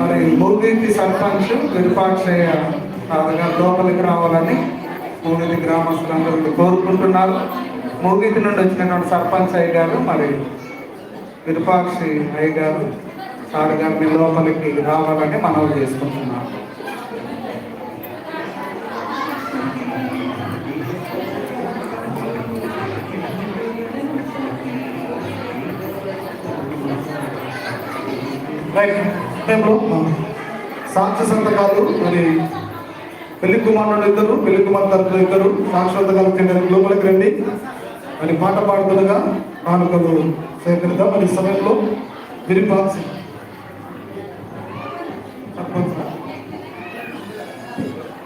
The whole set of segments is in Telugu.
మరి మూడింటి సర్పంచ్ విరూపాక్షయ్య గారు లోపలికి రావాలని మూడింటి గ్రామస్తులందరూ కోరుకుంటున్నారు. మూగింటి నుండి వచ్చినటువంటి సర్పంచ్ అయ్య గారు మరి విరూపాక్షి అయ్య గారు సార్ గారిని లోపలికి రావాలని మనవి చేసుకుంటున్నారు. రైట్ టైంలో సాక్ష్య సంతకాలు మరి పెళ్ళి కుమారుడు ఇద్దరు పెళ్ళి కుమార్ తరపున ఇద్దరు సాక్షి సంతకాలు కింద లోపలికి రండి. మరి పాట పాడుతుండగా కానుకలు సేకరిద్దాం. మరి సమయంలో విరిపాక్స్ సర్పంచ్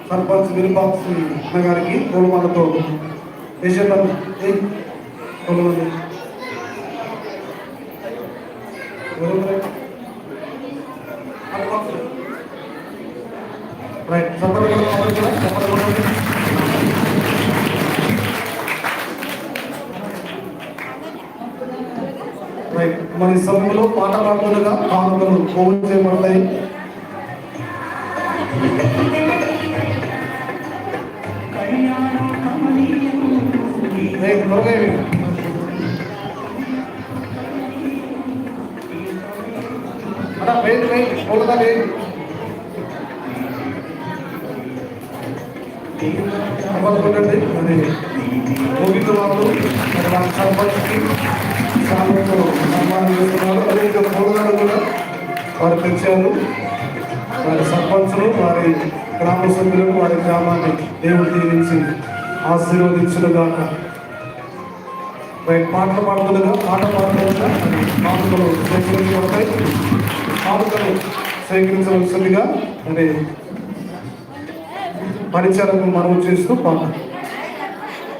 సర్పంచ్ విరిపాక్స్ అన్న గారికి పూలమాలతో దేశంలో పూలమాల రైట్ చెప్పండి రైట్ మన సమయంలో పాట పాడుతుండగా కానుకలు ఫోన్ చేయబడతాయి రైట్ త్వరగా ఇవ్వండి. అన్నా అవ్వకుండండి మరి ముగిన వాళ్ళు మరి సర్పంచ్కి సాయంతో సన్మానం చేస్తున్నారు. అదే కూడా వారు తెచ్చారు. వారి సర్పంచులు వారి గ్రామ సభ్యులకు వారి గ్రామాన్ని దేవుడు దీవించి ఆశీర్వదించుగాక రైట్ పాటలు పాడుతుండగా పాట పాడుతుండగా పాటలు సేకరించబడతాయి. పాటలు సేకరించవలసిందిగా మరి పరిచయం మనం చేస్తూ పాట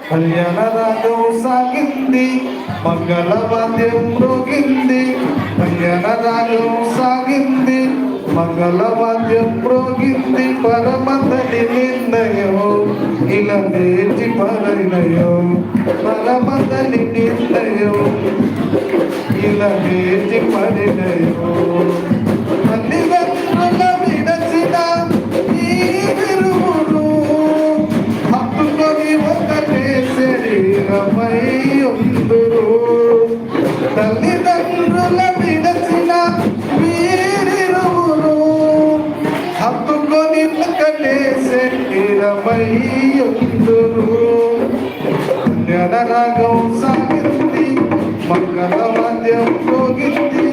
కళ్యాణ రాగం సాగింది మంగళ వాద్యం మ్రోగింది కళ్యాణ రాగం సాగింది మంగళ వాద్యం మ్రోగింది పరమతని నిర్ణయం ఇలా వేచి పరనయో పరమతని నిర్ణయం ఇలా వేచి పరిణయో తల్లిదండ్రుల విడచిన వీరిరువును హత్తుకొని ఒకటే శరీరమై ఉందురు జనరాగం సాగింది మంగళ వాద్యం పోగింది.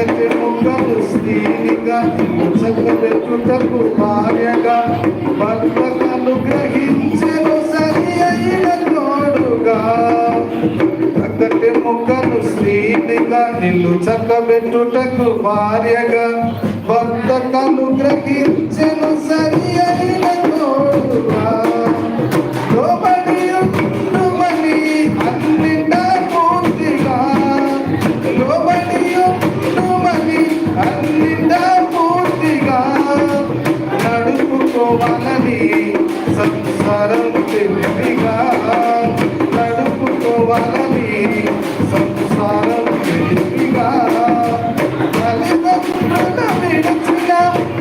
చక్కటి ముక్కలు స్త్రీనిగా చక్కబెట్టుటకు భార్యగా భర్తను గ్రహించెను సరి అయిన తోడుగా. చక్కటి ముక్కలు స్త్రీనిగా నిల్లు చక్కబెట్టుటకు భార్యగా భర్తకను గ్రహించెను సరి తెలివిగా నడుపుకోవాలని సంసారం తెలివిగా తల్లిదండ్రుల విడిచిన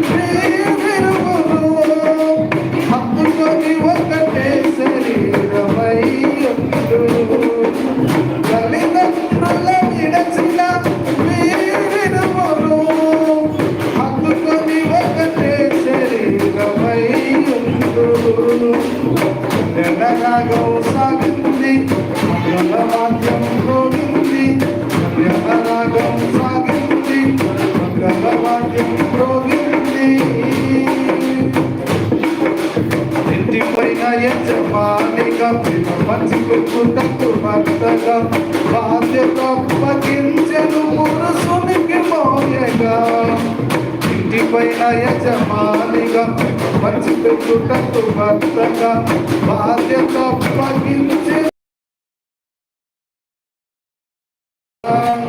ప్రియవిరువును హత్తుకొని ఒకటే శరీరమై ఉండు. తల్లిదండ్రుల విడచిన వీరిరువును హత్తుకొని ఒకటే శరీరమై ఉండు జనరాగం సాగింది. మంగళవాద్యం రోగింది జనరాగం సాగింది. మంగళవాద్యం రోగింది ఇంటిపైన యజమానిగా పంచుకుంటూ భర్తగా బాధ్యత అప్పగించెను మురసునికి మోయగా ఇంటిపైన యజమానిగా పంచుకుంటూ భర్తగా బాధ్యత అప్పగించెను